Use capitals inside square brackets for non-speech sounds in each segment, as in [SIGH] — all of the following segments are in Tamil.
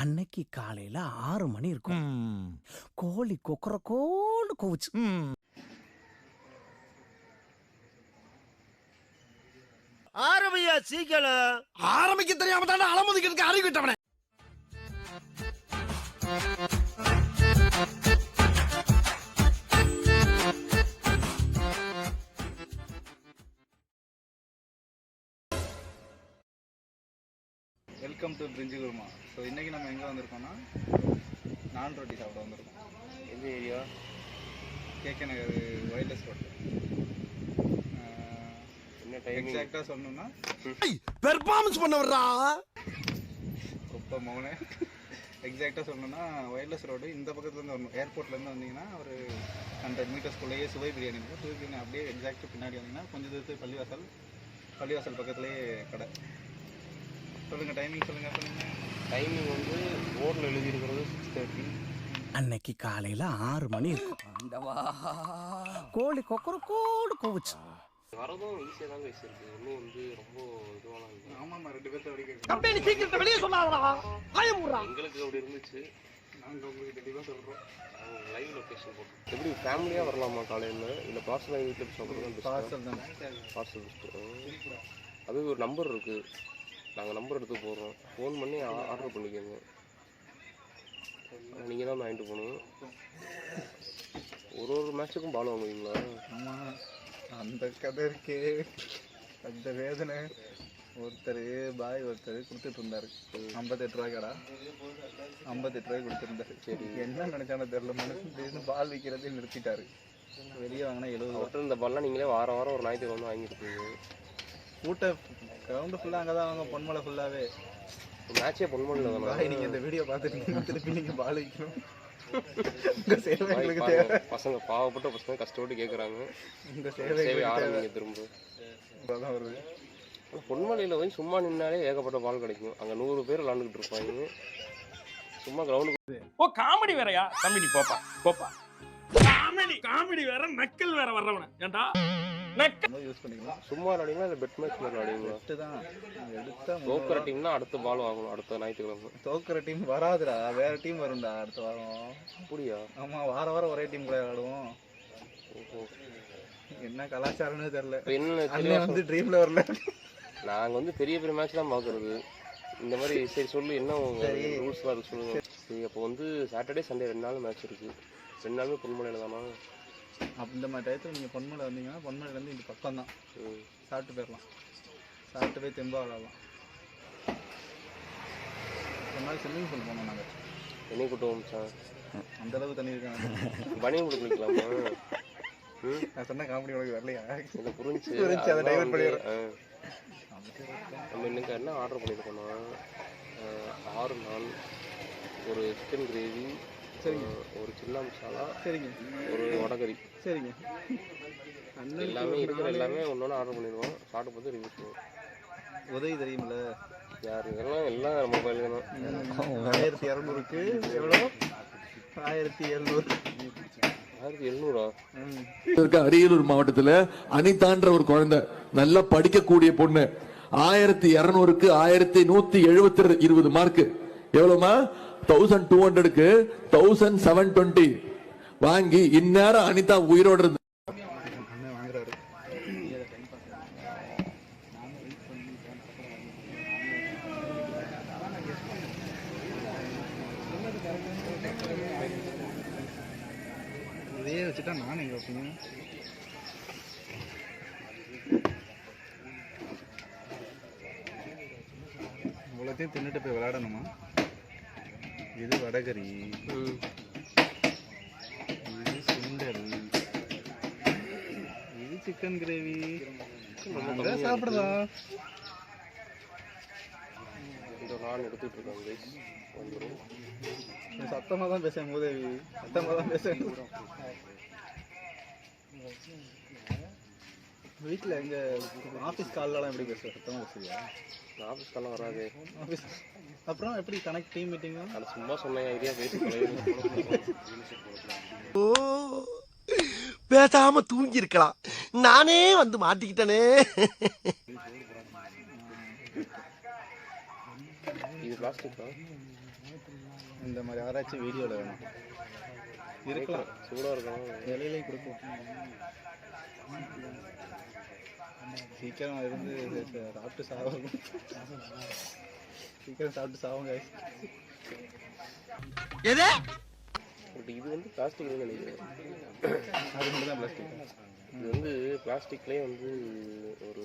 அன்னைக்கு காலையில ஆறு மணி இருக்கும். கோழி கொக்கரக்கோன்னு கூவுச்சு. ஆரம்பியா சீக்கிரம்? ஆரம்பிக்க தெரியாம தானே அலமுதிக்கிறதுக்கு அறிவு வெல்கம் டு பிரிஞ்சி குருமா ஸோ இன்றைக்கி நம்ம எங்கே வந்திருக்கோம்னா நான் ரொட்டி சாப்பிட வந்திருக்கோம். எந்த area? KK Nagar wireless road என்ன டைமிங் எக்ஸாக்டாக சொல்லணும்னா பெர்ஃபார்மன்ஸ் பண்ண வர்றா குப்பை மௌனே எக்ஸாக்டாக சொல்லணும்னா ஒயர்லெஸ் ரோடு இந்த பக்கத்துலேருந்து வரணும். ஏர்போர்ட்லேருந்து வந்தீங்கன்னா ஒரு ஹண்ட்ரட் மீட்டர்ஸ்குள்ளேயே சுவை பிரியாணி இருக்கும். சுவை பிரியாணி அப்படியே எக்ஸாக்ட் பின்னாடி வந்தீங்கன்னா கொஞ்சம் தூரத்து பள்ளிவாசல் பள்ளிவாசல் பக்கத்துலேயே கடை. சொல்லுங்கள் டைமிங் சொல்லுங்கள் சொல்லுங்கள் டைமிங் வந்து போர்டில் எழுதியிருக்கிறது சிக்ஸ் தேர்ட்டி அன்னைக்கு காலையில ஆறு மணி இருக்கும் கோழி கொக்கரக்கோன்னு கூவுச்சு. வரதும் ஈஸியாக தான் பேசியிருக்கு இன்னும் வந்து ரொம்ப இல்லை. ஆமாம்மா ரெண்டு பேர்த்த வரைக்கும் கம்பெனி சீக்கிரத்தை வெளியே சொல்லாதடா. எங்களுக்கு அப்படி இருந்துச்சு. நாங்கள் உங்களுக்கு தெளிவாக சொல்கிறோம் லைவ் லொக்கேஷன் போட்டு எப்படி ஃபேமிலியாக வரலாமா காலையில்? இல்லை பார்சல் வீட்டில் சாப்பிட்றது பார்சல் தான். பார்சல் பெஸ்ட்டு அது ஒரு நம்பர் இருக்குது நாங்கள் நம்பர் எடுத்து போடுறோம் ஃபோன் பண்ணி ஆர்டர் பண்ணிக்கோங்க. நீங்கள் தான் வாங்கிட்டு போகணும். ஒரு ஒரு மேட்ச்சுக்கும் பால் வாங்குவீங்களா? ஆமாம் அந்த கதை இருக்கே. அந்த வேதனை. ஒருத்தர் பாய் ஒருத்தர் கொடுத்துட்டு இருந்தாரு. ஐம்பத்தெட்டு ரூபாய் கடா ஐம்பத்தெட்டு ரூபாய் கொடுத்துருந்தாரு. சரி. என்ன நினைச்சானு தெரியல திடீர்னு பால் விற்கிறதே நிறுத்திட்டாரு. வெளியே வாங்கினா எழுபது ரூபா. இந்த பால்லாம் நீங்களே வாரம் வாரம் ஒரு ஞாயிற்றுக்கு வந்து வாங்கியிருப்பீங்க கூட்ட கிரவுண்டு ஃபுல்லாக அங்கே தான் வாங்க பொன்மலை ஃபுல்லாகவே மேட்சே பொன்மணியில் தானே நீங்கள் இந்த வீடியோ திருப்பி நீங்கள் பால் விற்கணும் உங்கள் சேவை பாய் எங்களுக்கு பாருங்க, தேவை. பசங்க பாவப்பட்ட பசங்க கஷ்டப்பட்டு கேட்குறாங்க உங்கள் சேவை சேவை எங்களுக்கு தேவை. ஆரம்பிங்க திரும்ப. வருது பொன்மலையில் போய் சும்மா நின்னாலே ஏகப்பட்ட பால் கிடைக்கும். அங்கே நூறு பேர் விளாண்டுக்கிட்டு இருப்பாங்க. சும்மா கிரவுண்டுக்கு ஓ காமெடி வேறயா? தம்பி நீ போப்பா போப்பா. காமெடி காமெடி வேற நக்கல் வேற வர்றவன. ஏன்டா யூஸ் பண்ணிக்கலாம் சும்மா விளாடுங்களா இல்லை பெட் மேட்ச் மாதிரி விளாடுவீங்களா பெஸ்ட்டு தான். எடுத்தா தோக்குற டீம்னா அடுத்த பால் வாங்கணும். அடுத்த ஞாயிற்றுக்கிழமை தோக்குற டீம் வராதுடா. வேற டீம் வரும்டா அடுத்த வாரம். அப்படியா? ஆமா வார வாரம் ஒரே டீம் கூட விளையாடுவோம். என்ன கலாச்சாரம்னு தெரியல. என்ன வந்து ட்ரீம்ல வரல. நாங்கள் வந்து பெரிய பெரிய மேட்ச் தான் பார்க்குறது இந்த மாதிரி சரி சொல்லு என்ன ரூல்ஸ்லாம் இருக்கு சொல்லுங்க. சரி அப்போ வந்து சாட்டர்டே சண்டே ரெண்டு நாள் மேட்ச் இருக்கு. ரெண்டு நாளுமே பொன்மலையில் தானா? அப்ப இந்த மாதிரி டயத்துல நீங்க பொன்மலை வந்தீங்கன்னா பொன்மலைல இருந்து இந்த பக்கம் தான் சாப்பிட்டு போயிடலாம். சாப்பிட்டு போய் தெம்பா விளையாடலாம் ஒரு நாள் ஸ்விம்மிங் பூல் போனோம் நாங்க. என்னை கூட்டம் வந்துச்சான் அந்த அளவுக்கு தண்ணி இருக்காங்க பனியும் கூட குளிக்கலாமா நான் சொன்ன காமெடி உனக்கு வரலையா? இல்லை புரிஞ்சு புரிஞ்சுச்சு, அதை divert பண்ணிடுறேன். நம்ம இன்னைக்கு என்ன ஆர்டர் பண்ணியிருக்கோம்னா ஆறு நாள் ஒரு சிக்கன் கிரேவி சரிங்க. ஒரு சின்ன மசாலா சரிங்க. ஒரு வடகரி சரிங்க. எல்லாமே இருக்கிற எல்லாமே ஒன்று ஆர்டர் பண்ணிடுவோம். சாப்பிட்டு பார்த்து ரிவ்யூ பண்ணுவோம் உதவி தெரியுமில்ல யார் இதெல்லாம் எல்லாம் நம்ம பயிலுக்கு தான் ஆயிரத்தி இரநூறுக்கு எவ்வளோ? ஆயிரத்தி எழுநூறு. ஆயிரத்தி எழுநூறா? ம். இருக்க அரியலூர் மாவட்டத்துல அனிதான்ற ஒரு குழந்தை. நல்லா படிக்கக்கூடிய பொண்ணு. ஆயிரத்தி இருநூறுக்கு ஆயிரத்தி நூத்தி எழுபத்தி இருபது மார்க் எவ்வளவுமா? தௌசண்ட் டூ ஹண்ட்ரடுக்கு தௌசண்ட் செவன் டுவெண்ட்டி வாங்கி இந்நேரம் அனிதா உயிரோட இருந்து வச்சுட்டா நான் எங்க இவ்வளோத்தையும் தின்னுட்டு போய் விளையாடணுமா? இது வடகரி. இது சுண்டல். இது சிக்கன் கிரேவி சாப்பிடலாம் சத்தமாக தான் பேசுவேன் மூதேவி. சத்தமாக தான் பேசுவேன் வீட்டில் எங்க ஆஃபீஸ் கால்லலாம் எப்படி பேசுவேன் சத்தமாக பேசுவியா நான் ஆஃபீஸ்க்கெல்லாம் வராது. ஆஃபீஸ் அப்புறம் எப்படி கனெக்ட் டீம் மீட்டிங் அது சும்மா சொன்னேன் ஐடியா பேசி பழகி பேசாம தூங்கி இருக்கலாம் நானே வந்து மாட்டிக்கிட்டனே. இது பிளாஸ்டிக்கா இந்த மாதிரி ஆராய்ச்சி வீடியோவில் வேணும். இருக்கலாம். சூடாக இருக்கும் இலையிலே கொடுக்கலாம் சீக்கிரம் இருந்து சாப்பிட்டு சாவாங்க சீக்கிரம் சாப்பிட்டு சாவுங்க எது? இது வந்து பிளாஸ்டிக் நினைக்கிறேன். அது மட்டும் தான் பிளாஸ்டிக் இது வந்து பிளாஸ்டிக்லேயே வந்து ஒரு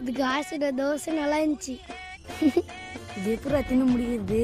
இதுக்கு ஆசிரியர் தோசை நல்லா இருந்துச்சு. [LAUGHS] இது எப்படி தின்னு முடியுது?